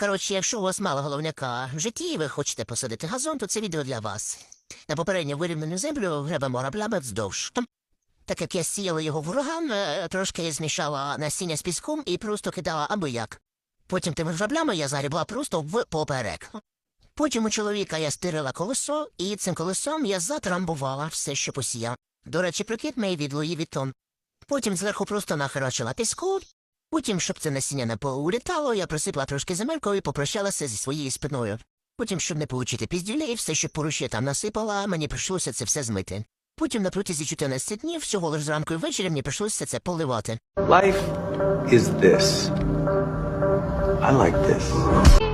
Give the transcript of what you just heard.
Коротше, якщо у вас мало головняка в житті і ви хочете посадити газон, то це відео для вас. На попередньо вирівнену землю гребемо граблями вздовж. Так як я сіяла його в ураган, е, трошки змішала насіння з піском і просто кидала аби як. Потім тими граблями я загрібла просто в поперек. Потім у чоловіка я стирила колесо, і цим колесом я затрамбувала все, що посіяв. До речі, прикид мій від Луї Вітон. Потім зверху просто нахерачила піску. Потім, щоб це насіння не поулітало, я присипла трошки земелькою і попрощалася зі своєю спиною. Потім, щоб не получити пізділі, все, що поруч там насипала, мені прийшлося це все змити. Потім на протязі 14 днів, всього лиш зранку і ввечері мені прийшлося це поливати. Life is this. I like this.